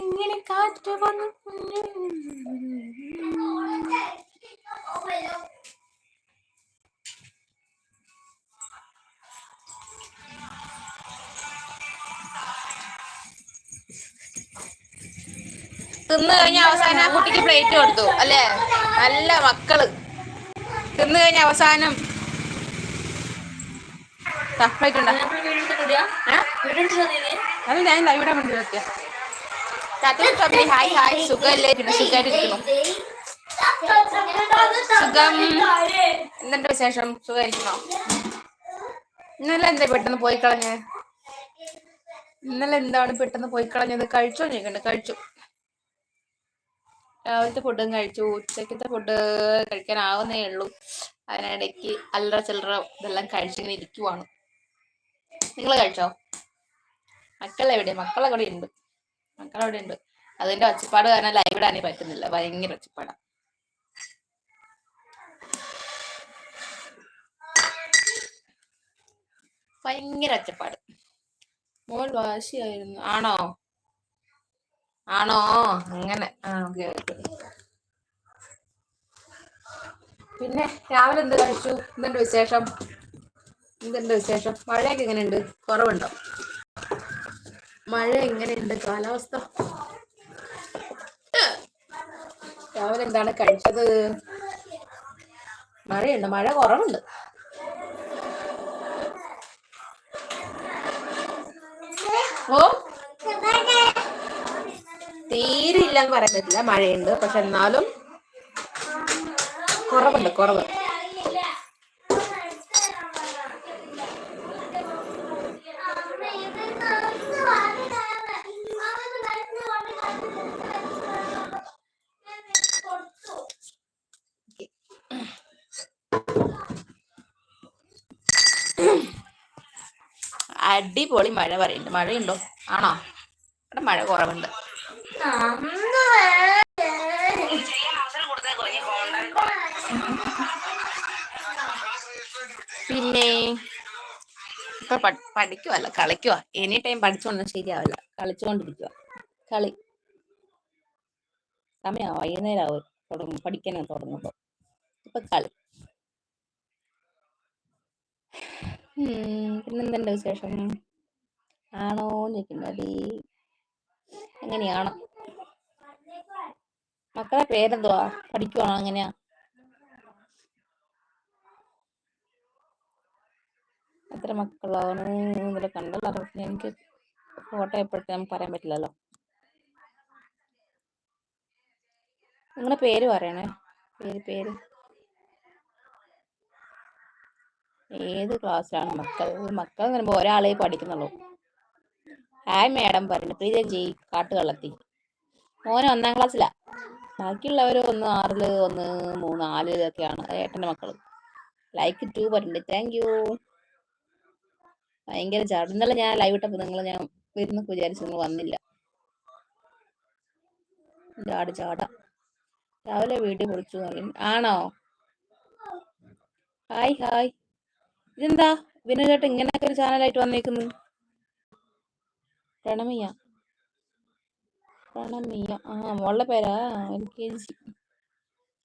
ഇങ്ങനെ കാറ്റ് വന്നു. തിന്നു കഴിഞ്ഞ അവസാനം ആ കുട്ടിക്ക് പ്ലേറ്റ് കൊടുത്തു അല്ലേ? നല്ല മക്കൾ. തിന്നു കഴിഞ്ഞ അവസാനം ഉണ്ടാ അത് ഞാൻ ലൈവിടെ വേണ്ടി വെക്കുക ഹായ് ഹായ് സുഖമല്ലേ? പിന്നെ സുഖമായിട്ടിരിക്കുന്നു സുഖം. എന്തുണ്ട് വിശേഷം? സുഖമായിരിക്കണോ ഇന്നലെ എന്താ പെട്ടെന്ന് പോയി കളഞ്ഞ്? ഇന്നലെ എന്താണ് പെട്ടെന്ന് പോയി കളഞ്ഞത്? കഴിച്ചോ? ചോദിക്കണ്ട് കഴിച്ചു. രാവിലത്തെ ഫുഡും കഴിച്ചു. ഉച്ചക്കത്തെ ഫുഡ് കഴിക്കാനാവുന്നേ ഉള്ളൂ. അതിനിടയ്ക്ക് അല്ലറ ചില്ലറ ഇതെല്ലാം കഴിച്ചിങ്ങനെ ഇരിക്കുവാണ്. നിങ്ങൾ കഴിച്ചോ? മക്കളെവിടെ കൂടെ ഉണ്ട്. മക്കളവിടെ ഉണ്ട്. അതിന്റെ ഒച്ചപ്പാട് കാരണം ലൈവ് ഇടാനേ പറ്റുന്നില്ല. ഭയങ്കര ഒച്ചപ്പാടാ. ഭയങ്കര ഒച്ചപ്പാട്. മോൾ വാശിയായിരുന്നു. ആണോ? ആണോ? അങ്ങനെ. ആ പിന്നെ രാവിലെ എന്ത് കഴിച്ചു? എന്തുണ്ട് വിശേഷം? എന്തുണ്ട് വിശേഷം? മഴയൊക്കെ എങ്ങനെയുണ്ട്? കുറവുണ്ടോ? മഴ എങ്ങനെയുണ്ട്? കാലാവസ്ഥ? രാവിലെ എന്താണ് കഴിച്ചത്? മഴയുണ്ട്. മഴ കുറവുണ്ട്. ഓ? തീരില്ലെന്ന് പറയാൻ പറ്റില്ല. മഴയുണ്ട്. പക്ഷെ എന്നാലും കുറവുണ്ട്. കുറവ്. അടിപൊളി മഴ പറയുന്നുണ്ട് മഴയുണ്ടോ? ആണോ? ഇവിടെ മഴ കുറവുണ്ട്. പിന്നെ ഇപ്പൊ പഠിക്കുവല്ല കളിക്കുക എനി ടൈം പഠിച്ചോണ്ടൊന്നും ശരിയാവില്ല. കളിച്ചുകൊണ്ടിരിക്കുക കളി. സമയം. വൈകുന്നേരം തുടങ്ങും. പഠിക്കാനും തുടങ്ങുമ്പോ ഇപ്പൊ കളി. പിന്നെന്തുണ്ട് വിശേഷം? ആണോ ചോദിക്കുന്നത് എങ്ങനെയാണ്? മക്കളെ പേരെന്തുവാ? പഠിക്കുവാണോ അങ്ങനെയാ എത്ര മക്കളോ? ഇന്നലെ കണ്ടല്ലോ. എനിക്ക് ഫോട്ടോ എപ്പോഴത്തെ നമുക്ക് പറയാൻ പറ്റില്ലല്ലോ. നിങ്ങളുടെ പേര് പറയണേ. പേര് പേര്. ഏത് ക്ലാസ്സിലാണ് മക്കൾ മക്കൾ? എന്ന് പറയുമ്പോൾ ഒരാളെ പഠിക്കുന്നുള്ളൂ. ഹായ് മേഡം പറഞ്ഞു. പ്രീത ജയി കാട്ടുകള്ളത്തി മോന് ഒന്നാം ക്ലാസ്സിലാ. ബാക്കിയുള്ളവർ ഒന്ന് ആറിൽ ഒന്ന് മൂന്ന് നാല് ഇതൊക്കെയാണ് ഏട്ടന്റെ മക്കൾ ലൈക്ക് ടു പറഞ്ഞു താങ്ക് യു ഭയങ്കര ചാട്. ഇന്നലെ ഞാൻ ലൈവ് ഇട്ടപ്പോൾ നിങ്ങൾ ഞാൻ വരുന്ന വിചാരിച്ചു നിങ്ങൾ വന്നില്ല. ചാട് ചാടാം. രാവിലെ വീട്ടിൽ പൊളിച്ചു ആണോ? ഹായ് ഹായ് ഇതെന്താ? വിനോദേട്ടൻ ഇങ്ങനെയൊക്കെ ഒരു ചാനലായിട്ട് വന്നേക്കുന്നു. പ്രണമിയ. പ്രണമിയ. ആ മോളുടെ പേരാ എൽ കെ ജി.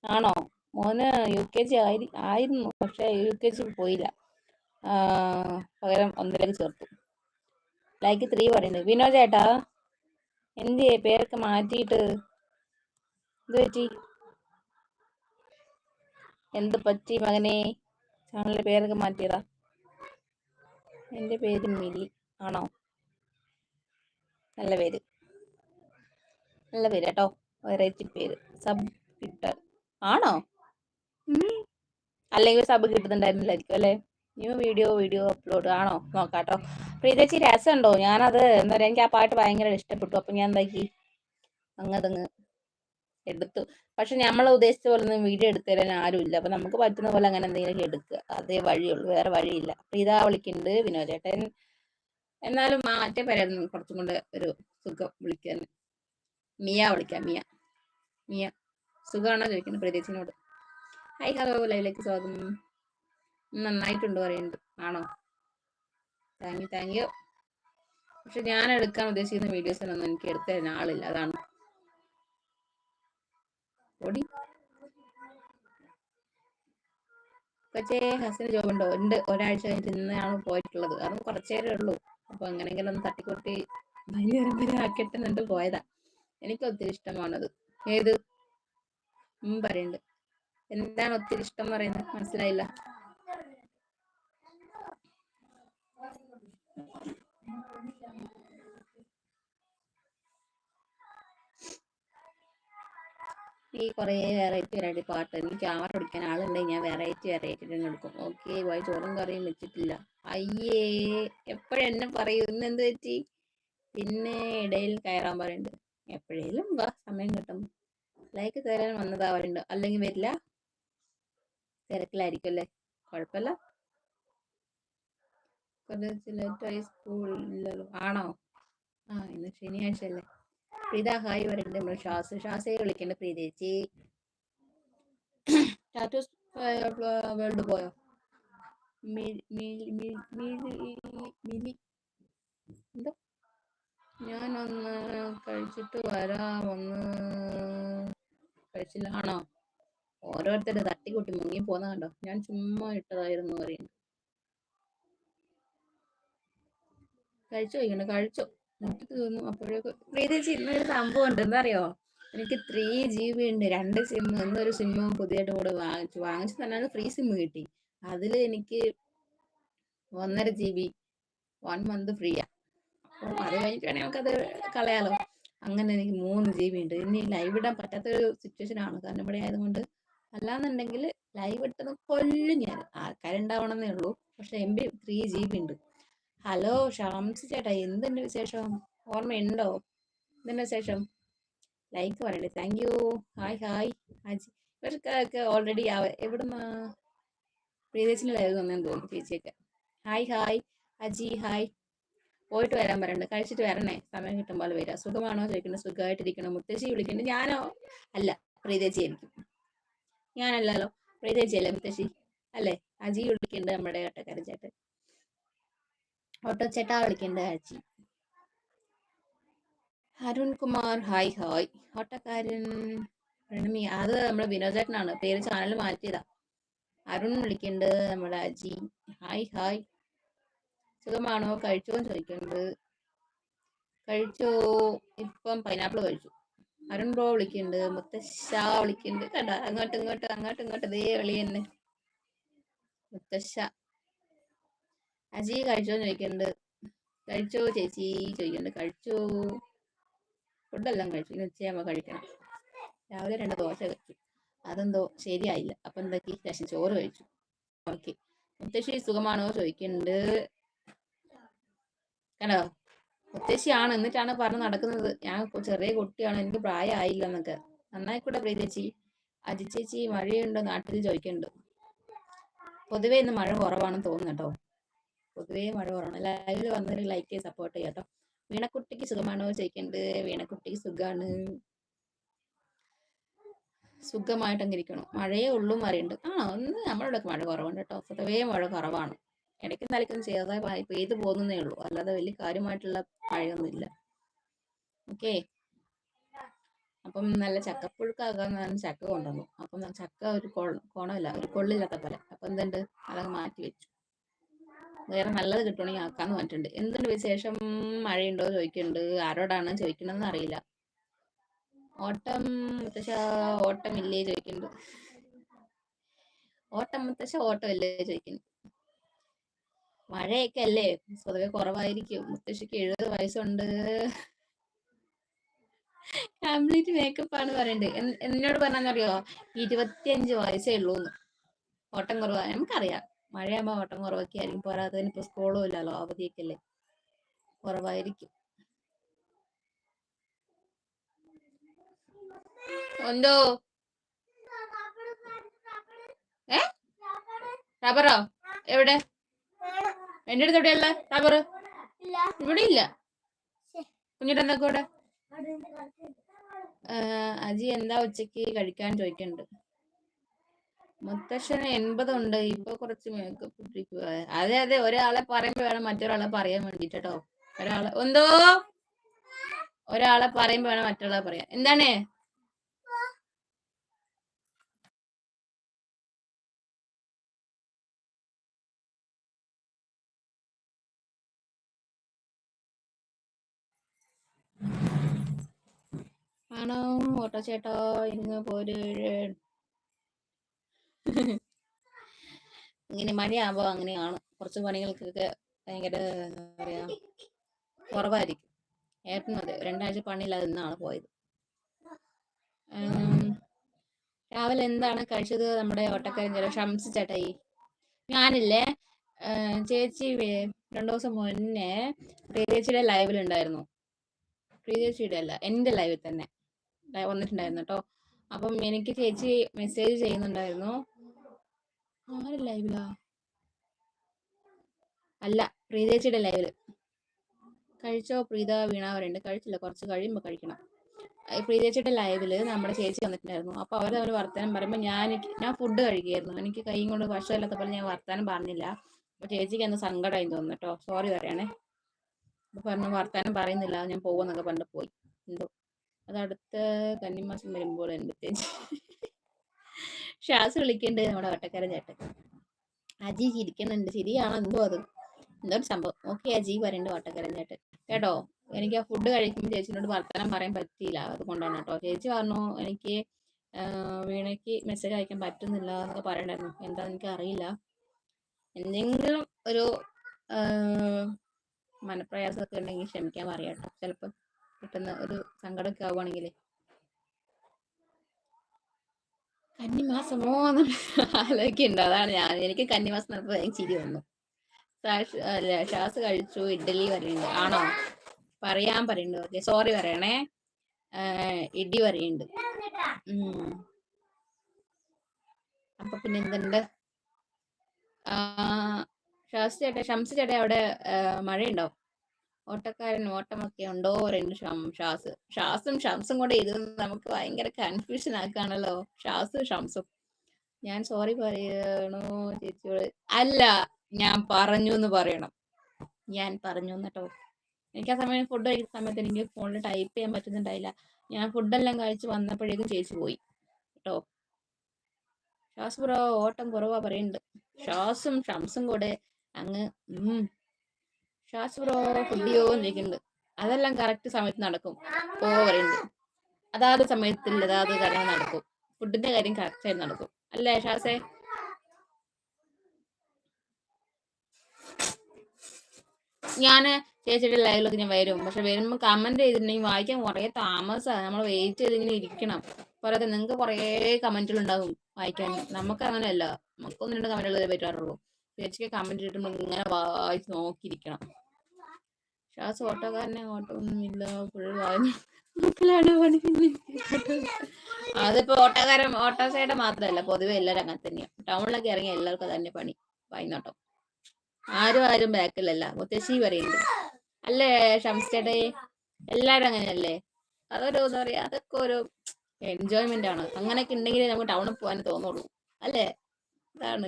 ആണോ? മോന് യു കെ ജി ആയി ആയിരുന്നു പക്ഷെ യു കെ ജി പോയില്ല. പകരം ഒന്നിലേക്ക് ചേർത്തു. ലൈക്ക് ത്രീ പറയുന്നത്. വിനോദ് ചേട്ടാ എന്ത് പേരൊക്കെ മാറ്റിയിട്ട് എന്ത് പറ്റി? എന്ത് പറ്റി മകനെ? ചാനലിന്റെ പേരൊക്കെ മാറ്റിയതാ. എന്റെ പേര് മിലി. ആണോ? നല്ല പേര്. നല്ല പേര് കേട്ടോ. വെറൈറ്റി പേര്. സബ് കിട്ട ആണോ? അല്ലെങ്കിൽ സബ് കിട്ടുന്നുണ്ടായിരുന്നില്ലായിരിക്കും അല്ലേ? ന്യൂ വീഡിയോ വീഡിയോ അപ്ലോഡ് ആണോ? നോക്കാട്ടോ. പ്രീതേച്ചി രസമുണ്ടോ? ഞാനത് എന്താ പറയുക എനിക്ക് ആ പാട്ട് ഭയങ്കര ഇഷ്ടപ്പെട്ടു. അപ്പം ഞാൻ എന്താക്കി? അങ്ങതങ്ങ് എടുത്തു. പക്ഷെ നമ്മൾ ഉദ്ദേശിച്ച പോലെ ഒന്നും വീഡിയോ എടുത്തു തരാൻ ആരുമില്ല. അപ്പം നമുക്ക് പറ്റുന്ന പോലെ അങ്ങനെ എന്തെങ്കിലും എടുക്കുക. അതേ വഴിയുള്ളൂ. വേറെ വഴിയില്ല. പ്രീത വിളിക്കുന്നുണ്ട്. വിനോദേട്ടൻ എന്നാലും ആ മറ്റേ പേരായിരുന്നു കുറച്ചും കൊണ്ട് ഒരു സുഖം വിളിക്കാൻ. മിയ വിളിക്കാം മിയ. മിയ. സുഖമാണോ ചോദിക്കുന്നത് പ്രതീക്ഷിനോട് ഹായ് ഹലോ ലൈവിലേക്ക് സ്വാഗതം. നന്നായിട്ടുണ്ട് പറയുന്നുണ്ട് ആണോ? താങ്ക് യു താങ്ക് യു പക്ഷെ ഞാൻ എടുക്കാൻ ഉദ്ദേശിക്കുന്ന വീഡിയോസിനൊന്നും എനിക്ക് എടുത്തു ആളില്ല. അതാണ്. ഓടി കൊച്ചേ ഹസിന് ജോബ് ഉണ്ടോ? ഉണ്ട്. ഒരാഴ്ച കഴിഞ്ഞിട്ട് ഇന്നാണ് പോയിട്ടുള്ളത്. കാരണം കുറച്ചേരേ ഉള്ളൂ. അപ്പൊ അങ്ങനെങ്കിലും ഒന്ന് തട്ടിക്കൊട്ടി ആക്കിയിട്ട് എന്നിട്ട് പോയതാ. എനിക്ക് ഒത്തിരി ഇഷ്ടമാണത്. ഏത്? ഉം പറയുന്നുണ്ട് എന്താണ് ഒത്തിരി ഇഷ്ടം പറയുന്നത്? മനസ്സിലായില്ല. ഈ കുറേ വെറൈറ്റി വെറൈറ്റി പാട്ട്. എനിക്ക് ക്യാമറ പിടിക്കാൻ ആളുണ്ടെങ്കിൽ ഞാൻ വെറൈറ്റി വെറൈറ്റി തന്നെ എടുക്കും. ഓക്കെ പോയി ചോറും കറിയും വെച്ചിട്ടില്ല. അയ്യേ എപ്പോഴെന്നെ പറയൂ? ഇന്ന് എന്ത് പറ്റി? പിന്നെ ഇടയിൽ കയറാൻ പറയുന്നുണ്ട് എപ്പോഴേലും വാ സമയം കിട്ടും. ലൈക്ക് തരാൻ വന്നതാ പറയുന്നുണ്ട് അല്ലെങ്കിൽ വരില്ല. തിരക്കിലായിരിക്കും അല്ലേ കുഴപ്പമില്ല കോളേജ് ലേറ്റായി സ്കൂളില്ലല്ലോ ആണോ? ആ ഇന്ന് ശനിയാഴ്ച അല്ലേ പ്രീത ഹായ് പറയുന്നുണ്ട് നമ്മൾ ഷാസ് ഷാസയെ വിളിക്കേണ്ട പ്രീതേച്ചി ടാറ്റൂസ് വേൾഡ് പോയോ? എന്തോ? ഞാനൊന്ന് കഴിച്ചിട്ട് വരാമൊന്ന് കഴിച്ചില്ലാണോ ഓരോരുത്തരുടെ തട്ടിക്കൂട്ടി മുങ്ങി പോന്ന കണ്ടോ? ഞാൻ ചുമ്മാ ഇട്ടതായിരുന്നു പറയുന്നു. കഴിച്ചു കഴിക്കണ്ട കഴിച്ചു. എന്നിട്ട് തീർന്നു പ്രീതി പ്രീതിച്ച് ഒരു സംഭവം ഉണ്ട്. എന്താറിയോ എനിക്ക് ത്രീ ജി ബി ഉണ്ട്. രണ്ട് സിം എന്നൊരു സിമ്മും പുതിയതായിട്ട് കൂടെ വാങ്ങിച്ചു. വാങ്ങിച്ചു തന്നെ ഫ്രീ സിം കിട്ടി. അതിൽ എനിക്ക് ഒന്നര ജി ബി വൺ മന്ത് ഫ്രീയാ അപ്പം അത് കഴിഞ്ഞിട്ടാണ് നമുക്കത് കളയാലോ. അങ്ങനെ എനിക്ക് മൂന്ന് ജി ബി ഉണ്ട്. ഇനി ലൈവ് ഇടാൻ പറ്റാത്തൊരു സിറ്റുവേഷൻ ആണ്. കാരണം ഇവിടെ ആയതുകൊണ്ട് അല്ലാന്നുണ്ടെങ്കിൽ ലൈവ് ഇട്ടത് കൊല്ലും ഞാൻ. ആൾക്കാരുണ്ടാവണമെന്നേ ഉള്ളൂ. പക്ഷെ M B three G B ഉണ്ട്. ഹലോ ഷംസ് ചേട്ടാ. എന്തുണ്ട് വിശേഷം? ഓർമ്മയുണ്ടോ? എന്തുണ്ട് വിശേഷം? ലൈക്ക് പറയണ്ടേ thank you hi hi Aji ഇവർക്കൊക്കെ ഓൾറെഡി എവിടുന്ന? പ്രീതേച്ചിന്റെ ലൈവ് വന്നെന്ന് തോന്നുന്നു ചേച്ചിയൊക്കെ. ഹായ് ഹായ് അജി ഹായ് പോയിട്ട് വരാൻ പറയണ്ട. കഴിച്ചിട്ട് വരണേ. സമയം കിട്ടുമ്പോൾ വരിക സുഖമാണോ? ചോദിക്കുന്നത് സുഖമായിട്ടിരിക്കണം? മുത്തശ്ശി വിളിക്കുന്നുണ്ട് ഞാനോ? അല്ല. പ്രീതേച്ചി ആയിരിക്കും. ഞാനല്ലല്ലോ. പ്രീതേച്ചി അല്ലേ മുത്തശ്ശി? അല്ലേ? അജി വിളിക്കുന്നുണ്ട് നമ്മുടെ കട്ടക്കാരൻ ചേട്ടൻ. ഓട്ടോ ചേട്ടാ ചേച്ചി അരുൺ അരുൺകുമാർ ഹായ് ഹായ്. ഓട്ടക്കാരൻ പ്രണമി അത് നമ്മുടെ വിനോദ് ചേട്ടനാണ്. പേര് ചാനൽ മാറ്റിയതാ. അരുൺ വിളിക്കുന്നുണ്ട് നമ്മുടെ അജി ഹായ് ഹായ്. സുഖമാണോ? കഴിച്ചോ എന്ന് ചോദിക്കുന്നുണ്ട് കഴിച്ചോ? ഇപ്പം പൈനാപ്പിൾ കഴിച്ചു. അരുൺ ബ്രോ വിളിക്കുന്നുണ്ട് മുത്തശ്ശ വിളിക്കുന്നുണ്ട് കണ്ട? അങ്ങോട്ടും ഇങ്ങോട്ടും അങ്ങോട്ടും ഇങ്ങോട്ടും ഇതേ വിളി തന്നെ. മുത്തശ്ശ. അജി കഴിച്ചോ ചോദിക്കണ്ട്. കഴിച്ചോ ചേച്ചി? ചോദിക്കുന്നുണ്ട് കഴിച്ചോ? ഫുഡെല്ലാം കഴിച്ചു. ഇനി ഉച്ചയാകുമ്പോൾ കഴിക്കണം. രാവിലെ രണ്ട് ദോശ കഴിച്ചു. അതെന്തോ ശരിയായില്ല. അപ്പം എന്താക്കി? ശേഷം ചോറ് കഴിച്ചു. ഓക്കെ മുത്തശ്ശി സുഖമാണോ ചോദിക്കുന്നുണ്ട് കണ്ടോ? മുത്തശ്ശിയാണ്. എന്നിട്ടാണ് പറഞ്ഞ് നടക്കുന്നത്. ഞാൻ ചെറിയ കുട്ടിയാണ്. എനിക്ക് പ്രായമായില്ല എന്നൊക്കെ നന്നായിക്കൂടെ പ്രിയ ചേച്ചി. അജി ചേച്ചി മഴയുണ്ടോ? നാട്ടിൽ ചോദിക്കുന്നുണ്ട് പൊതുവെ ഇന്ന് മഴ കുറവാണെന്ന് തോന്നുന്നു കേട്ടോ. പൊതുവേ മഴ കുറവാണ്. ലൈവിൽ വന്നൊരു ലൈക്ക് സപ്പോർട്ട് ചെയ്യാം കേട്ടോ വീണക്കുട്ടിക്ക് സുഖമാണോ ചോദിക്കേണ്ടത് വീണക്കുട്ടിക്ക് സുഖമാണ് സുഖമായിട്ട് അങ്ങിരിക്കണം മഴയേ ഉള്ളൂ മറിയുണ്ട് ആ ഒന്ന് നമ്മളുടെ മഴ കുറവുണ്ട് കേട്ടോ പൊതുവേ മഴ കുറവാണ്. ഇടയ്ക്ക് നിലയ്ക്കൊന്നും ചെറുതായി പെയ്തു പോകുന്നേ ഉള്ളൂ. അല്ലാതെ വലിയ കാര്യമായിട്ടുള്ള മഴയൊന്നുമില്ല. ഓക്കെ? അപ്പം നല്ല ചക്കപ്പുഴുക്കാകാൻ ചക്ക കൊണ്ടുവന്നു. അപ്പം ചക്ക ഒരു കോണമല്ല. ഒരു കൊള്ളില്ലാത്ത പോലെ അപ്പം എന്തുണ്ട്? അതങ്ങ് മാറ്റി വെച്ചു. വേറെ നല്ലത് കിട്ടുവാണെങ്കിൽ ആക്കാന്ന് പറഞ്ഞിട്ടുണ്ട്. എന്തുണ്ട് വിശേഷം? മഴയുണ്ടോ? ചോദിക്കുന്നുണ്ട് ആരോടാണ് ചോദിക്കണമെന്ന് അറിയില്ല. ഓട്ടം മുത്തശ്ശ ഓട്ടം ഇല്ലേ ചോദിക്കുന്നുണ്ട് ഓട്ടം മുത്തശ്ശ ഓട്ടം ഇല്ലേ ചോദിക്കുന്നു മഴയൊക്കെ അല്ലേ പൊതുവെ കുറവായിരിക്കും. മുത്തശ്ശിക്ക് എഴുപത് വയസ്സുണ്ട്. കംപ്ലീറ്റ് മേക്കപ്പ് ആണ് പറയുന്നത് എന്നോട് പറഞ്ഞറിയോ ഇരുപത്തിയഞ്ച് വയസ്സേ ഉള്ളൂന്ന്. ഓട്ടം കുറവാ. നമുക്കറിയാം. മഴയാകുമ്പോ വട്ടം കുറവൊക്കെ ആയിരിക്കും. പോരാത്തതിന് ഇപ്പൊ സ്കൂളും ഇല്ലല്ലോ അവധിയൊക്കെ കുറവായിരിക്കും. എന്തോ? ഏ? റബ്ബറോ എവിടെ? എന്റെ അടുത്ത് എവിടെയല്ല റബ്ബർ ഇവിടെ ഇല്ല. കുഞ്ഞിട്ട് കൂടെ അജി എന്താ ഉച്ചയ്ക്ക് കഴിക്കാൻ ചോദിക്കുന്നുണ്ട് മുത്തശ്ശന് എൺപതുണ്ട്. ഇപ്പൊ കുറച്ച് മേക്കപ്പ് ഇട്ടിരിക്കുക അതെ അതെ ഒരാളെ പറയുമ്പോ വേണം മറ്റൊരാളെ പറയാൻ വേണ്ടിട്ട് ഒരാളെ എന്തോ? ഒരാളെ പറയുമ്പോ വേണം മറ്റൊരാളെ പറയാ എന്താണ്? ആണോ? ഓട്ടോ ചേട്ടോ ഇങ്ങ് പോര്. ഇങ്ങനെ മഴയാകുമ്പോൾ അങ്ങനെയാണ് കുറച്ച് പണികൾക്കൊക്കെ ഭയങ്കര എന്താ പറയാ കുറവായിരിക്കും. ഏട്ടനും അതെ രണ്ടാഴ്ച പണിയില്ലാതെ ഇന്നാണ് പോയത്. രാവിലെ എന്താണ് കഴിച്ചത് നമ്മുടെ ഓട്ടക്കാരൻ ഷംസ് ചേട്ടായി. ഞാനില്ലേ ചേച്ചി രണ്ടു ദിവസം മുന്നേ പ്രിയചേച്ചിയുടെ ലൈവിലുണ്ടായിരുന്നു പ്രീതേച്ചിയുടെ അല്ല എന്റെ ലൈവിൽ തന്നെ. വന്നിട്ടുണ്ടായിരുന്നു കേട്ടോ. അപ്പം എനിക്ക് ചേച്ചി മെസ്സേജ് ചെയ്യുന്നുണ്ടായിരുന്നു. ആര് ലൈവിലാ? അല്ല പ്രീതേച്ചിയുടെ ലൈവിൽ. കഴിച്ചോ പ്രീത വീണ പറയുന്നുണ്ട് കഴിച്ചില്ല കുറച്ച് കഴിയുമ്പോൾ കഴിക്കണം. പ്രീതേച്ചിയുടെ ലൈവിൽ നമ്മുടെ ചേച്ചി വന്നിട്ടുണ്ടായിരുന്നു. അപ്പോൾ അവർ അവർ വർത്തമാനം പറയുമ്പോൾ ഞാൻ ഞാൻ ഫുഡ് കഴിക്കുകയായിരുന്നു. എനിക്ക് കൈയും കൊണ്ട് വശമില്ലാത്ത പോലെ ഞാൻ വർത്തമാനം പറഞ്ഞില്ല. അപ്പോൾ ചേച്ചിക്ക് എന്തോ സങ്കടമായി തോന്നുന്നു കേട്ടോ. സോറി പറയണേ. അപ്പോൾ പറഞ്ഞു വർത്തമാനം പറയുന്നില്ല. ഞാൻ പോകുമെന്നൊക്കെ പറഞ്ഞിട്ട് പോയി. എന്തോ. അത് അടുത്ത കന്നിമാസം വരുമ്പോൾ എന്റെ ചേച്ചി ഷാസ് വിളിക്കണ്ട് നമ്മുടെ വട്ടക്കാരൻ ചേട്ടൻ. അജി ചിരിക്കുന്നുണ്ട്. ശരിയാണോ എന്തോ അത്? എന്തോ ഒരു സംഭവം. ഓക്കെ അജി പറയുന്നുണ്ട് വട്ടക്കാരൻ ചേട്ടൻ. കേട്ടോ എനിക്ക് ആ ഫുഡ് കഴിക്കുമ്പോൾ ചേച്ചിനോട് വർത്തമാനം പറയാൻ പറ്റിയില്ല. അതുകൊണ്ടാണ് കേട്ടോ. ചേച്ചി പറഞ്ഞു എനിക്ക് വീണയ്ക്ക് മെസ്സേജ് അയക്കാൻ പറ്റുന്നില്ല എന്നൊക്കെ പറയണ്ടായിരുന്നു. എന്താണെന്ന് എനിക്ക് അറിയില്ല എന്തെങ്കിലും ഒരു മനപ്രയാസമൊക്കെ ഉണ്ടെങ്കിൽ ക്ഷമിക്കാൻ പറയാം കേട്ടോ. ചിലപ്പോൾ പെട്ടെന്ന് ഒരു സങ്കടമൊക്കെ ആവുകയാണെങ്കിൽ കന്നിമാസമോ ആലോചിക്കുന്നുണ്ട് അതാണ് ഞാൻ. എനിക്ക് കന്നിമാസം ചിരി വന്നു. ശ്വാസ് കഴിച്ചു ഇഡ്ഡലി പറയുന്നുണ്ട്. ആണോ? പറയാൻ പറയുന്നുണ്ട്. ഓക്കെ സോറി പറയണേ. ഇഡി പറയുന്നുണ്ട്. അപ്പൊ പിന്നെ എന്തുണ്ട്? ഷാസ് ചേട്ടാ ഷംസ് ചേട്ടാ അവിടെ മഴയുണ്ടോ? ഓട്ടക്കാരൻ ഓട്ടമൊക്കെ ഉണ്ടോ പറയുന്നു ഷാസ് ഷാസും ഷംസും കൂടെ ഇത് നമുക്ക് ഭയങ്കര കൺഫ്യൂഷൻ ആക്കാണല്ലോ. ഷാസും ഷംസും ഞാൻ സോറി പറയണോ ചേച്ചിയോട്. അല്ല ഞാൻ പറഞ്ഞു എന്ന് പറയണം. ഞാൻ പറഞ്ഞു എന്നിട്ടോ? എനിക്ക് ആ സമയം ഫുഡ് കഴിക്കുന്ന സമയത്ത് എനിക്ക് ഫോണിൽ ടൈപ്പ് ചെയ്യാൻ പറ്റുന്നുണ്ടായില്ല. ഞാൻ ഫുഡെല്ലാം കഴിച്ച് വന്നപ്പോഴേക്കും ചേച്ചി പോയി. കേട്ടോ ഷാസ് ബ്രോ ഓട്ടം കുറവാ പറയുന്നുണ്ട് ഷാസും ഷംസും കൂടെ അങ്ങ് ഷാസ് ബ്രോ ഫുഡിയോ അതെല്ലാം കറക്റ്റ് സമയത്ത് നടക്കും. ഓ അതാത് സമയത്തിൽ അതാത് കാര്യങ്ങൾ നടക്കും. ഫുഡിന്റെ കാര്യം കറക്റ്റ് ആയിട്ട് നടക്കും. അല്ലേ ഷാസേ? ഞാൻ ചേച്ചിയുടെ ലൈവിലൊക്കെ ഞാൻ വരും. പക്ഷെ വരുമ്പോൾ കമന്റ് ചെയ്തിട്ടുണ്ടെങ്കിൽ വായിക്കാൻ കുറേ താമസമാണ് നമ്മൾ വെയിറ്റ് ചെയ്ത് ഇങ്ങനെ ഇരിക്കണം. പോരാതെ നിങ്ങൾക്ക് കുറേ കമന്റുകൾ ഉണ്ടാകും വായിക്കാൻ. നമുക്ക് അങ്ങനെയല്ല. നമുക്കൊന്നും രണ്ട് കമന്റുകൾ പറ്റാറുള്ളൂ ചേച്ചിക്ക് കമന്റ് ഇട്ടുമ്പോൾ ഇങ്ങനെ വായിച്ച് നോക്കിയിരിക്കണം. ശ്വാസ ഓട്ടോക്കാരനെ ഓട്ടോ ഒന്നുമില്ല ഫുൾ നോക്കലാണ് പണി അതിപ്പോ ഓട്ടോക്കാരൻ ഓട്ടോ സൈഡ് മാത്രമല്ല പൊതുവെ എല്ലാവരും അങ്ങനെ തന്നെയാണ് ടൗണിലൊക്കെ ഇറങ്ങിയ എല്ലാവർക്കും തന്നെ പണി. വൈകുന്നോട്ടം. ആരും ആരും ബാക്കിലല്ല. മുത്തശ്ശി പറയുന്നുണ്ട്. അല്ലേ ഷംസ്റ്റഡേ എല്ലാരും അങ്ങനെയല്ലേ? അതൊരു എന്താ പറയാ അതൊക്കെ ഒരു എൻജോയ്മെന്റ് ആണ്. അങ്ങനെയൊക്കെ ഉണ്ടെങ്കിലേ നമുക്ക് ടൗണിൽ പോകാൻ തോന്നുള്ളൂ. അല്ലേ? അതാണ്.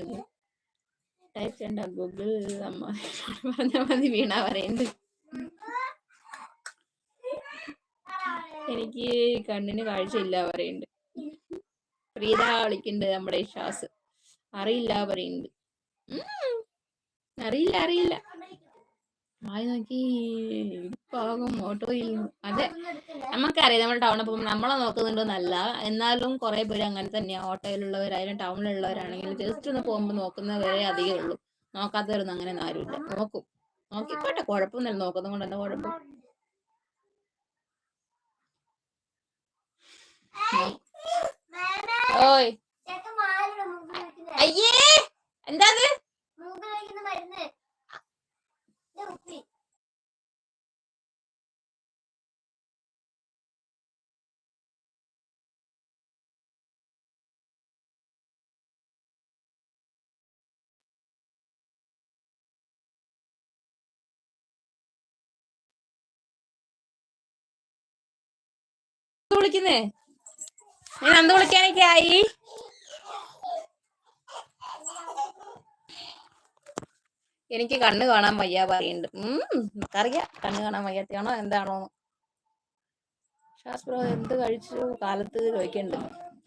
ടൈപ്പ് ചെയ്യണ്ട. ഗൂഗിൾ പറഞ്ഞ മതി വീണ പറയുന്നുണ്ട്. എനിക്ക് കണ്ണിന് കാഴ്ചയില്ല പറയുന്നുണ്ട്. പ്രീത വിളിക്കുന്നുണ്ട് നമ്മുടെ ഷാസ്. അറിയില്ല പറയുന്നുണ്ട്. അറിയില്ല അറിയില്ല. ആയി നോക്കി. ഇപ്പാകും ഓട്ടോയിൽ. അതെ. നമുക്കറിയാം നമ്മൾ ടൗണിൽ പോകുമ്പോൾ നമ്മളെ നോക്കുന്നുണ്ടെന്നല്ല. എന്നാലും കുറെ പേര് അങ്ങനെ തന്നെയാണ് ഓട്ടോയിലുള്ളവരായാലും ടൗണിലുള്ളവരാണെങ്കിലും ജസ്റ്റ് ഒന്ന് പോകുമ്പോൾ നോക്കുന്നവരെ അധികമുള്ളൂ നോക്കാത്തവരൊന്നും അങ്ങനെ ആരുമില്ല. നോക്കും. നോക്കിക്കോട്ടെ കുഴപ്പമൊന്നുമില്ല നോക്കുന്നത് കൊണ്ട് എന്താ കുഴപ്പം? ഓയ്. അയ്യേ! എന്താ വിളിക്കുന്നേ? നീ നന്ദ് വിളിക്കാനൊക്കെ ആയി? എനിക്ക് കണ്ണ് കാണാൻ വയ്യ പറയുന്നുണ്ട് ഉം നമുക്കറിയാം കണ്ണ് കാണാൻ വയ്യാത്തയാണോ എന്താണോ ശാസ്ത്രോ എന്ത് കഴിച്ചു? കാലത്ത് ചോദിക്കണ്ട്.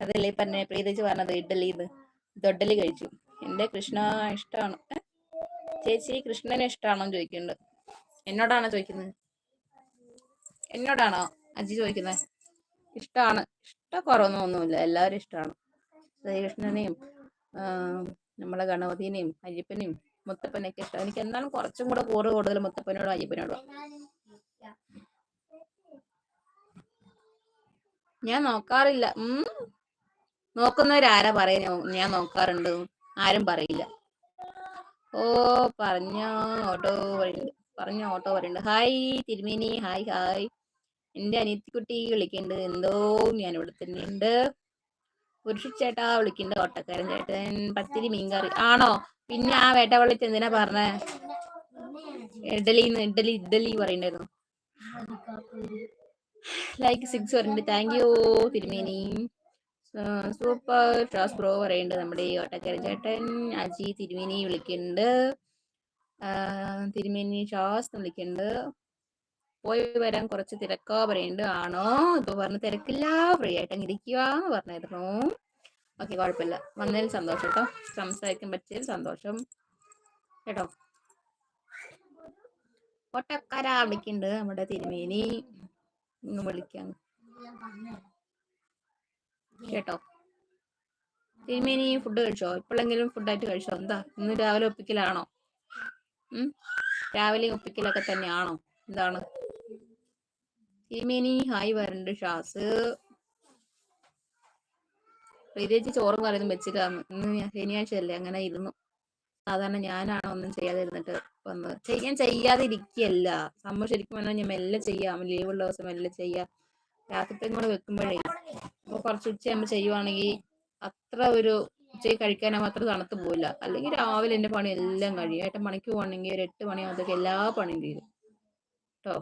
അതല്ലേ പറഞ്ഞ പ്രീതിച്ച് പറഞ്ഞത് ഇഡ്ഡലി ദൊഡലി കഴിച്ചു. എന്റെ കൃഷ്ണ ഇഷ്ടമാണ് ചേച്ചി കൃഷ്ണനെ ഇഷ്ടമാണോ ചോദിക്കുന്നുണ്ട് എന്നോടാണോ ചോദിക്കുന്നത്? എന്നോടാണോ അജി ചോദിക്കുന്നത്? ഇഷ്ടമാണ് ഇഷ്ടക്കുറവൊന്നും ഒന്നുമില്ല. എല്ലാവരും ഇഷ്ടമാണ് ശ്രീകൃഷ്ണനെയും നമ്മളെ ഗണപതിനെയും അയ്യപ്പനെയും മുത്തപ്പനെയൊക്കെ ഇഷ്ടം. എനിക്ക് എന്നാലും കുറച്ചും കൂടെ കൂറ് കൂടുതൽ മുത്തപ്പനോടും അയ്യപ്പനോടും. ഞാൻ നോക്കാറില്ല. ഉം. നോക്കുന്നവരാരാ പറയുന്ന? ഞാൻ നോക്കാറുണ്ട്. ആരും പറയില്ല. ഓ പറഞ്ഞ ഓട്ടോ പറഞ്ഞ ഓട്ടോ പറയുന്നുണ്ട് ഹായ് തിരുമേനി. Hi hi. എന്റെ അനിയത്തിക്കുട്ടി വിളിക്കുന്നുണ്ട് എന്തോ ഞാൻ ഇവിടെ തന്നെ ഉണ്ട് പുരുഷ ചേട്ടാ വിളിക്കുന്നുണ്ട് ഓട്ടക്കാരൻ ചേട്ടൻ പത്തിരി മീൻകറി. ആണോ? പിന്നെ ആ വേട്ടവള്ളിച്ച് എന്തിനാ പറഞ്ഞേ? ഇഡലി ഇഡലി ഇഡലി പറയണ്ടായിരുന്നു. ലൈക്ക് സിക്സ് പറയുന്നുണ്ട് താങ്ക് യു തിരുമേനി. സൂപ്പർ ഷാസ് ബ്രോ പറയുന്നുണ്ട് നമ്മുടെ ഈ ഓട്ടക്കാരൻ ചേട്ടൻ അജി തിരുമേനി വിളിക്കുന്നുണ്ട് തിരുമേനി ഷാസ് വിളിക്കുന്നുണ്ട് പോയി വരാൻ കുറച്ച് തിരക്കോ പറയുന്നുണ്ട് ആണോ? ഇപ്പൊ പറഞ്ഞ തിരക്കില്ല. ഫ്രീ ആയിട്ട് അങ്ങ് ഇരിക്കുക പറഞ്ഞായിരുന്നു. ഓക്കെ കുഴപ്പമില്ല. വന്നതിൽ സന്തോഷം കേട്ടോ. സംസാരിക്കാൻ പറ്റിയതിൽ സന്തോഷം. കേട്ടോ? ഒട്ടക്കാരാ വിളിക്കുന്നുണ്ട് നമ്മുടെ തിരുമേനി. ഇന്ന് വിളിക്കാം. കേട്ടോ? തിരുമേനി ഫുഡ് കഴിച്ചോ? ഇപ്പോഴെങ്കിലും ഫുഡായിട്ട് കഴിച്ചോ? എന്താ? ഇന്ന് രാവിലെ ഒപ്പിക്കലാണോ? രാവിലെ ഒപ്പിക്കലൊക്കെ തന്നെയാണോ? എന്താണ്? തിരുമേനി ഹായ് വരണ്ട്. ഷാസ് പ്രീതേച്ചി ചോറും കറിയൊന്നും വെച്ചില്ല. ശനിയാഴ്ച അല്ലേ അങ്ങനെ ഇരുന്നു. സാധാരണ ഞാനാണ് ഒന്നും ചെയ്യാതെ ഇരുന്നിട്ട് വന്നത്. ചെയ്യാൻ ചെയ്യാതെ ഇരിക്കുകയല്ല സംഭവം ശരിക്കും പറഞ്ഞാൽ ഞാൻ മെല്ലെ ചെയ്യാം. ലീവുള്ള ദിവസം മെല്ലെ ചെയ്യാം. രാത്രിത്തേക്കും കൂടെ വെക്കുമ്പോഴേ അപ്പൊ കുറച്ച് ഉച്ചയാകുമ്പോൾ ചെയ്യുവാണെങ്കിൽ അത്ര ഒരു ഉച്ചയ്ക്ക് കഴിക്കാനാകുമ്പോൾ അത്ര തണുത്ത് പോവില്ല. അല്ലെങ്കിൽ രാവിലെ എന്റെ പണി എല്ലാം കഴിയും. ഏട്ടൻ പണിക്ക് പോകണമെങ്കിൽ ഒരു എട്ട് മണിയാകുമ്പോഴത്തേക്ക് എല്ലാ പണിയും തീരും. കേട്ടോ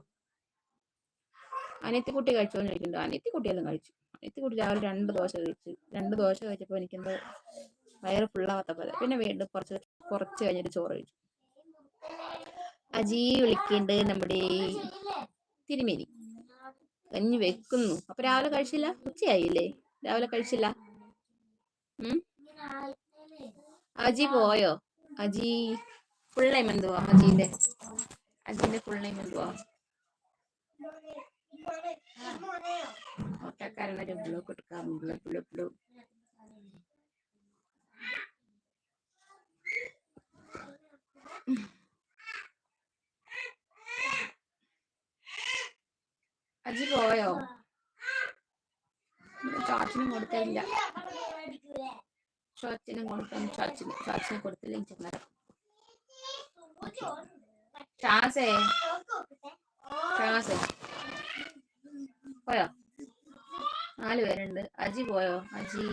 അനിയത്തിക്കുട്ടി കഴിച്ചോ എന്ന് ചോദിക്കുന്നുണ്ട് അനിയത്തിക്കുട്ടിയെല്ലാം കഴിച്ചു. അനിയത്തിക്കുട്ടി രാവിലെ രണ്ട് ദോശ കഴിച്ചു രണ്ട് ദോശ കഴിച്ചപ്പോൾ എനിക്കെന്തോ വയറ് ഫുള്ളാവാത്ത പോലെ പിന്നെ വീണ്ടും കുറച്ച് കുറച്ച് കഴിഞ്ഞിട്ട് ചോറ് കഴിച്ചു. അജി വിളിക്കുന്നുണ്ട് നമ്മുടെ തിരുമേനി. കഞ്ഞി വെക്കുന്നു. അപ്പൊ രാവിലെ കഴിച്ചില്ല? ഉച്ചയായില്ലേ? രാവിലെ കഴിച്ചില്ല? അജി പോയോ? അജി ഫുൾ നെയിം എന്തുവാ? അജീന്റെ അജീന്റെ ഫുൾ നെയിം എന്തുവാ? ഓട്ടക്കാരനൊരു ബ്ലോക്ക് എടുക്കാം ബ്ലൂ ബ്ലൂ ബ്ലൂ അജി പോയോ ചാച്ചിനും കൊടുത്തില്ല. ചാച്ചിനും കൊടുക്കാം ചാച്ചിന് ചാച്ചിനെ കൊടുത്തില്ല. ചെന്നേരം. ചാസേ ഷാസേ പോയോ? നാല് പേരുണ്ട്. അജി പോയോ? അജി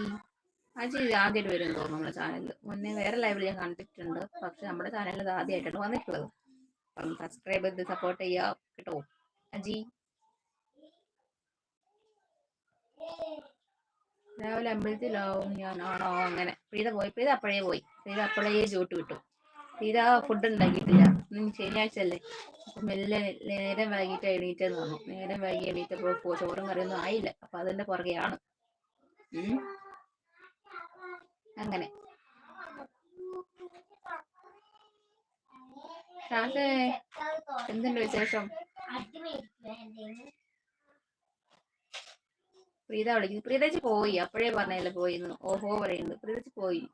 അജി ആദ്യമായിട്ട് വരും തോന്നുന്നു നമ്മുടെ ചാനലിൽ മുന്നേ വേറെ ലൈവിൽ ഞാൻ കണ്ടിട്ടുണ്ട്. പക്ഷെ നമ്മുടെ ചാനലിൽ ഇത് ആദ്യമായിട്ടാണ് വന്നിട്ടുള്ളത്. അപ്പം സബ്സ്ക്രൈബ് ചെയ്ത് സപ്പോർട്ട് ചെയ്യാ കേട്ടോ. അജി. രാവിലെ അമ്പലത്തിലാവും ഞാൻ ആണോ അങ്ങനെ. പ്രീത പോയി. പ്രീത അപ്പോഴേ പോയി. പ്രീത അപ്പോഴേ ജോട്ട് വിട്ടു. പ്രീത ഫുഡ് ഉണ്ടാക്കിയിട്ടില്ല. ശനിയാഴ്ച അല്ലേ അപ്പം മെല്ലെ നേരം വൈകിട്ട് എണീറ്റെന്ന് പറഞ്ഞു. നേരം വൈകി എണീറ്റപ്പോൾ പോ- ചോറും കറിയൊന്നും ആയില്ല. അപ്പൊ അതിന്റെ പുറകെയാണ്. ഉം. അങ്ങനെ. എന്തുണ്ട് വിശേഷം? പ്രീത വിളിക്കുന്നു. പ്രീതച്ച് പോയി. അപ്പോഴേ പറഞ്ഞല്ലേ പോയിന്ന്. ഓഹോ പറയുന്നു. പ്രീതച്ച് പോയി.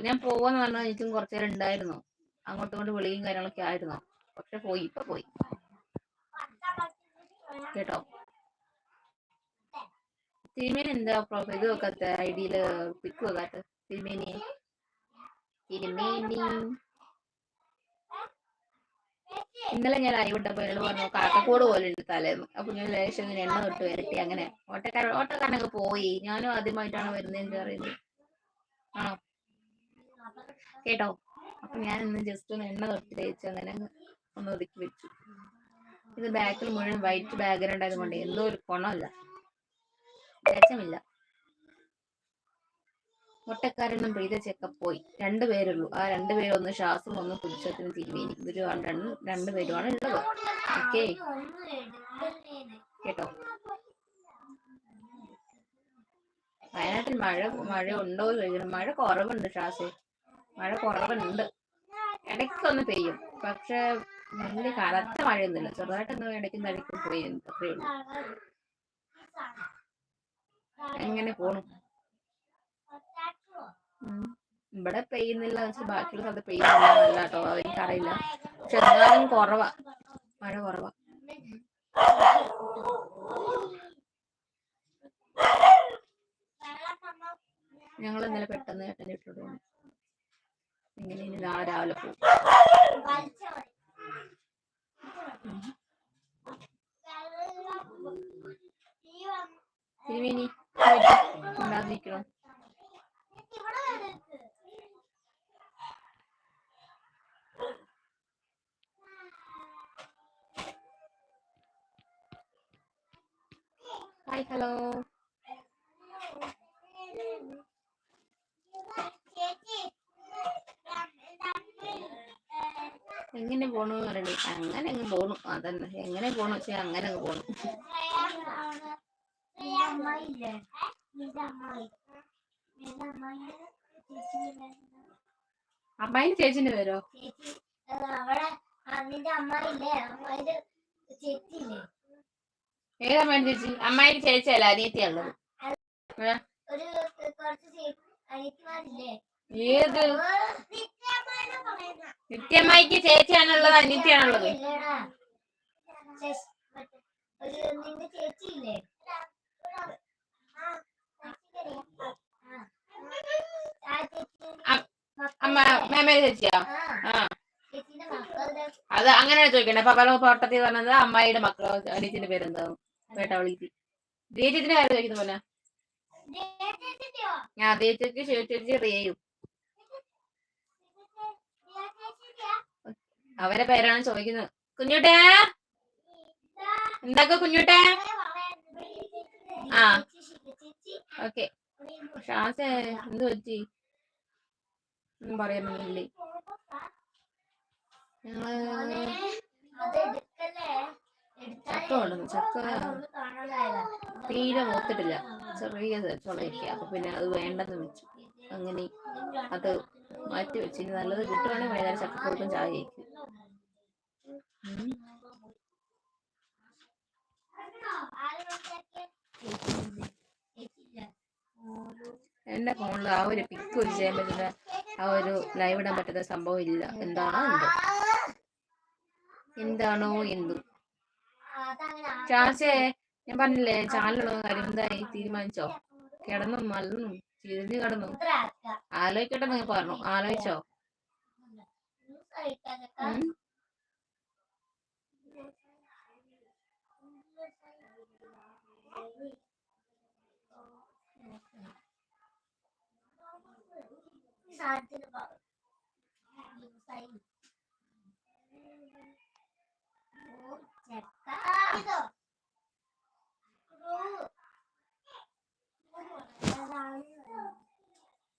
ഞാൻ പോവാന്ന് പറഞ്ഞാൽ എനിക്കും കുറച്ചേരം ഉണ്ടായിരുന്നു. അങ്ങോട്ടും ഇങ്ങോട്ടും വിളിയും കാര്യങ്ങളൊക്കെ ആയിരുന്നു. പക്ഷെ പോയി ഇപ്പൊ പോയി. കേട്ടോ? തിരുമേനി എന്താ ഇത് വെക്കാത്ത ഐഡിയിൽ പിക്ക് വെക്കാത്ത? തിരുമേനി തിരുമേനി ഇന്നലെ ഞാൻ അരിവിട്ടപ്പോ എന്നോട് പറഞ്ഞു കാക്കക്കോട് പോലെ ഉണ്ട് തലേന്ന് അപ്പൊ ഞാൻ ലേശം ഇങ്ങനെ എണ്ണ തൊട്ട് വരട്ടി അങ്ങനെ. ഓട്ടക്കാരൻ ഓട്ടക്കാരനൊക്കെ പോയി. ഞാനും ആദ്യമായിട്ടാണ് വരുന്നതെന്ന് പറയുന്നത്. ആണോ? കേട്ടോ? അപ്പൊ ഞാൻ ഇന്ന് ജസ്റ്റ് ഒന്ന് എണ്ണ തൊട്ട് തേച്ച് അങ്ങനെ ഒന്ന് ഒതുക്കി വെച്ചു. ഇത് ബാക്കിൽ മുഴുവൻ വൈറ്റ് ബാക്ക്ഗ്രൗണ്ട് ആയതുകൊണ്ട് എന്തോ ഒരു കൊണമല്ല. രസമില്ല മുട്ടക്കാരനും പ്രീതച്ചൊക്കെ പോയി. രണ്ടുപേരുള്ളൂ ആ രണ്ടുപേരും ഒന്ന് ശ്വാസം ഒന്ന് പുരുഷത്തിന് തിരുവേനി ഇവർ രണ്ട് രണ്ടുപേരുമാണ് ഉള്ളത്. ഓക്കെ. കേട്ടോ? വയനാട്ടിൽ മഴ മഴ ഉണ്ടോ ചോദിക്കണം. മഴ കുറവുണ്ട് ഷാസെ. മഴ കുറവുണ്ട്. ഇടയ്ക്കൊന്ന് പെയ്യും. പക്ഷെ വലിയ കനത്ത മഴയൊന്നുമില്ല. ചെറുതായിട്ടൊന്ന് ഇടയ്ക്കും തടിക്കും പോയി അത്രേ ഉള്ളൂ. എങ്ങനെ പോണു. ഇവിടെ പെയ്യുന്നില്ല ബാക്കിയുള്ള സ്ഥലത്ത് പെയ്യുന്നില്ല കേട്ടോ. എനിക്കറിയില്ല. പക്ഷെ എന്നാലും കുറവാ. മഴ കുറവാ. ഞങ്ങൾ ഇന്നലെ പെട്ടെന്ന് ഏട്ടന്റെ വീട്ടിലോട്ട് പോകണം ഇങ്ങനെ ഇനി നാളെ രാവിലെ പോകും തിരുമേനി ഉണ്ടാതിരിക്കണം ഹായ് ഹലോ എങ്ങനെ പോണു പറയണേ അങ്ങനെ അങ്ങ് പോണു. അതന്നെ. എങ്ങനെ പോണു വെച്ചാൽ അങ്ങനെ അങ്ങ് പോണു. അമ്മായി ചേച്ചിന്റെ പേരോ? ഏതമ്മായി ചേച്ചി? അമ്മായി ചേച്ചിയല്ല അനിയത്തിയുള്ളത് ഒരു കുറച്ച് ഏത്? നിത്യമായിക്ക് ചേച്ചിയാണുള്ളത് അനിത്യാണുള്ളത് ചേച്ചിയാ? അത് അങ്ങനെയാണ് ചോദിക്കണ്ട പല പോട്ടത്തിൽ പറഞ്ഞത് അമ്മായിയുടെ മക്കളോ അനിയത്തിന്റെ പേരെന്താവും വിളിച്ചു ദേഷ്യത്തിന്റെ കാര്യം ചോദിക്കുന്ന പോലെ ഞാൻ ദേഷ്യക്ക് ചേച്ചി റിയയും അവരെ പേരാണ് ചോദിക്കുന്നത്. കുഞ്ഞുട്ടേ? എന്താക്ക കുഞ്ഞുട്ടേ? ആ. ഓക്കെ. ഷാസേ എന്ത് പറ്റി? ഒന്നും പറയുന്നില്ലേ ഞങ്ങൾ ചക്ക ചക്ക തീരെ മൂത്തിട്ടില്ല. ചെറിയ ചുളയൊക്കെ. അപ്പൊ പിന്നെ അത് വേണ്ടെന്ന് വെച്ചു. അങ്ങനെ അത് മാറ്റി വെച്ച്. ഇനി നല്ലത് കിട്ടുവാണെങ്കിൽ വൈകുന്നേരം ചക്ക കൊടുക്കും ചായ കഴിക്കും. എന്റെ ഫോണിൽ ആ ഒരു പിക്ക് ഒരു ചെയ്യാൻ പറ്റുന്ന ആ ഒരു ലൈവ് ഇടാൻ പറ്റുന്ന സംഭവം ഇല്ല. എന്താണോ എന്തോ? എന്താണോ എന്ത്? ചാച്ചേ ഞാൻ പറഞ്ഞില്ലേ ചാനലുള്ള കാര്യം എന്തായി? തീരുമാനിച്ചോ? കിടന്നു മലന്നു ചിരിഞ്ഞു കിടന്നു. ആലോചിക്കട്ടെ പറഞ്ഞു. ആലോചിച്ചോ?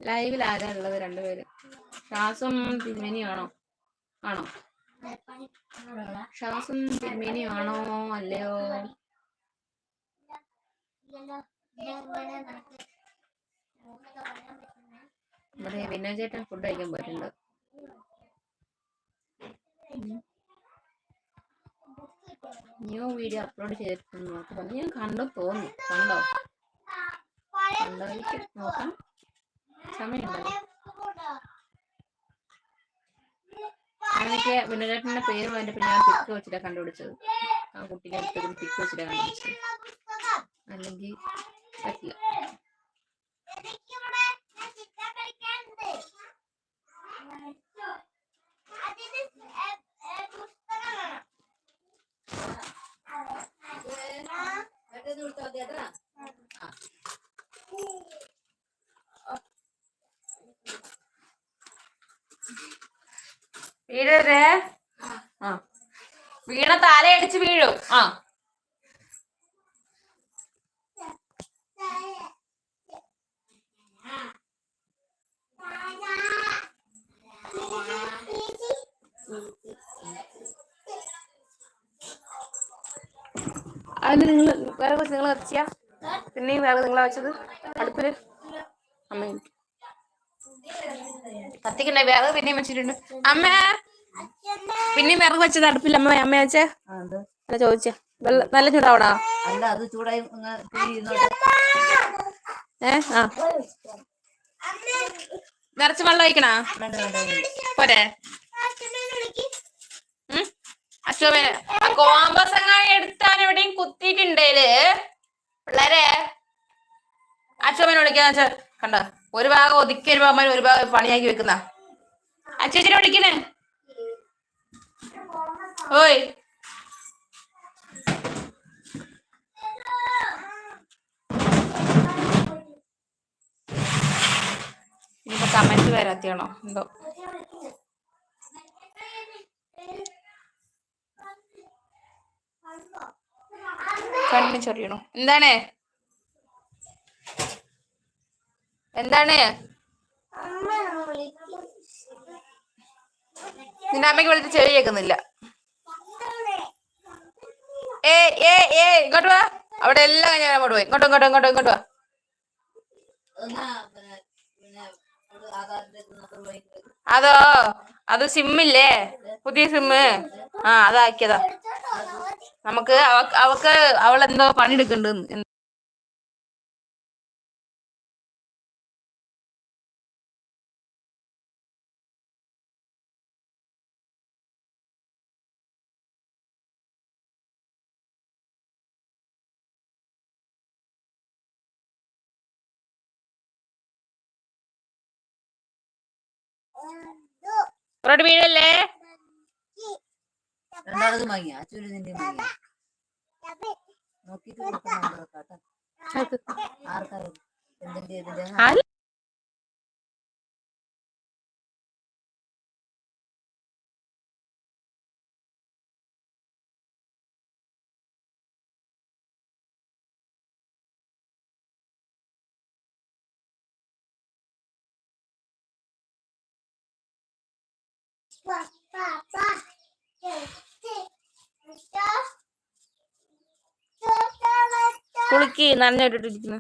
ലൈവിൽ ആരാ ഉള്ളത് രണ്ടുപേര്? ഷാസും തിരുമേനിയാണോ ആണോ? ഷാസും തിരുമേനിയാണോ അല്ലയോ? ഇവിടെ വിനോ ചേട്ടൻ ഫുഡ് കഴിക്കാൻ പോയിട്ടുണ്ട്. ന്യൂ വീഡിയോ അപ്ലോഡ് ചെയ്തിട്ടുണ്ട് നോക്കി. ഞാൻ കണ്ടു തോന്നി കണ്ടോ? കണ്ടോ നോക്കാം. സമയമുണ്ടല്ലോ. അങ്ങനെയൊക്കെ വിനോദേട്ടന്റെ പേര് പിന്നെ ഞാൻ പിക്ക് വെച്ചിട്ടാണ് കണ്ടുപിടിച്ചത്. ആ കുട്ടീനെ പിക്ക് വെച്ചിട്ടാണ് കണ്ടുപിടിച്ചത്. അല്ലെങ്കിൽ പറ്റില്ല. വീഴരുതേ ആ. വീണ താലയടിച്ച് വീഴും. ആ അതിന് നിങ്ങൾ വേറെ വെച്ച് നിങ്ങൾ കത്തിച്ചാ പിന്നെയും വേറെ നിങ്ങളെ വെച്ചത്? അടുപ്പിൽ? അമ്മ. കത്തിക്കണ്ടേ? വേറെ പിന്നെയും വെച്ചിട്ടുണ്ട്. അമ്മ. പിന്നെയും വിറക് വെച്ചത് അടുപ്പില്ല അമ്മ അമ്മ വെച്ചേ. അല്ല ചോദിച്ചേ. നല്ല ചൂടാവണോ? അല്ല അത് ചൂടായി. ഏ ആ. നിറച്ച് വെള്ളം ഒഴിക്കണോ. പോരെ. ഉം? അശോകന്. ആ കോമ്പസ് എങ്ങാനും എടുത്താൻ എവിടെയും കുത്തിയിട്ടുണ്ടേൽ പിള്ളേരെ. അശോകനെ വിളിക്കാന്ന് വെച്ചാ കണ്ട? ഒരു ഭാഗം ഒതുക്കി ഒരു അമ്മ ഒരു ഭാഗം പണിയാക്കി വെക്കുന്ന. അച്ഛനെ വിളിക്കണേ ഓയ്. ഇനിയിപ്പോ കമന്റ് വരാത്തിയാണോ? എന്തോ. കണ്ണു ചൊറിയണോ? എന്താണ്? എന്താണ്? നിന്റെ അമ്മയ്ക്ക് വിളിച്ച് ചെവി കേൾക്കുന്നില്ല. ഏ ഏ ഏ ഇങ്ങോട്ട് വാ. അവിടെ എല്ലാം ഞാൻ അങ്ങോട്ട് പോയി. ഇങ്ങോട്ടോ ഇങ്ങോട്ടോ ഇങ്ങോട്ടോ ഇങ്ങോട്ട് വാ. അതോ? അത് സിമ്മില്ലേ പുതിയ സിമ്മ് ആ അതാക്കിയതാ. നമുക്ക് അവക്ക് അവൾ എന്തോ പണിയെടുക്കണ്ടെന്ന് റോഡ് വീഴല്ലേ രണ്ടാമത് വാങ്ങിയ അച്ഛന് നിന്റെ വാങ്ങിയ നോക്കിട്ട് കേട്ടോ. ആർക്കാരും എന്തിന്റെ ഇതിന്റെ കുളിക്ക് നനഞ്ഞിട്ടിരിക്കുന്നു.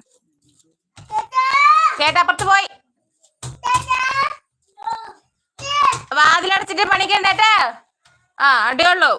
ചേട്ടാ അപ്പുറത്ത് പോയി. വാതിലടച്ചിട്ട് പണിക്കണ്ടേട്ടാ ആ അടിയുള്ളൂ.